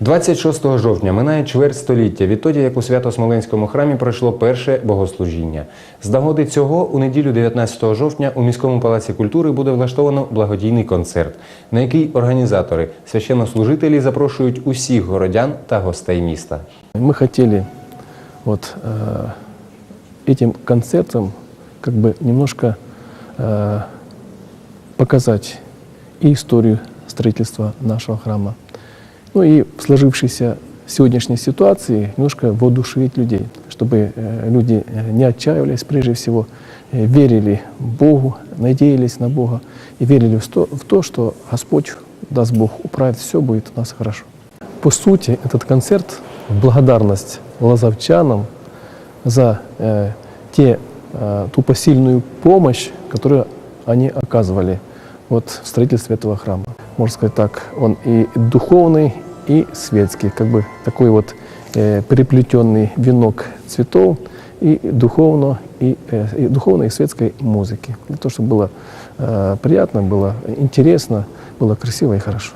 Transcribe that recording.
26 жовтня минає чверть століття відтоді, як у Свято-Смоленському храмі пройшло перше богослужіння. З нагоди цього у неділю 19 жовтня у міському палаці культури буде влаштовано благодійний концерт, на який організатори, священнослужителі запрошують усіх городян та гостей міста. Мы хотели вот э, этим концертом как бы немножко э, показать и историю строительства нашего храма, Ну и в сложившейся сегодняшней ситуации немножко воодушевить людей, чтобы э, люди э, не отчаивались, прежде всего э, верили Богу, надеялись на Бога и верили в то, в то, что Господь, даст Бог, управит, все будет у нас хорошо. По сути, этот концерт благодарность лазовчанам за э, те, э, ту посильную помощь, которую они оказывали вот, в строительстве этого храма. Можно сказать так, он и духовный, и светский, как бы такой вот э, переплетенный венок цветов и духовно, и, э, и духовной и светской музыки. Для того, чтобы было э, приятно, было интересно, было красиво и хорошо.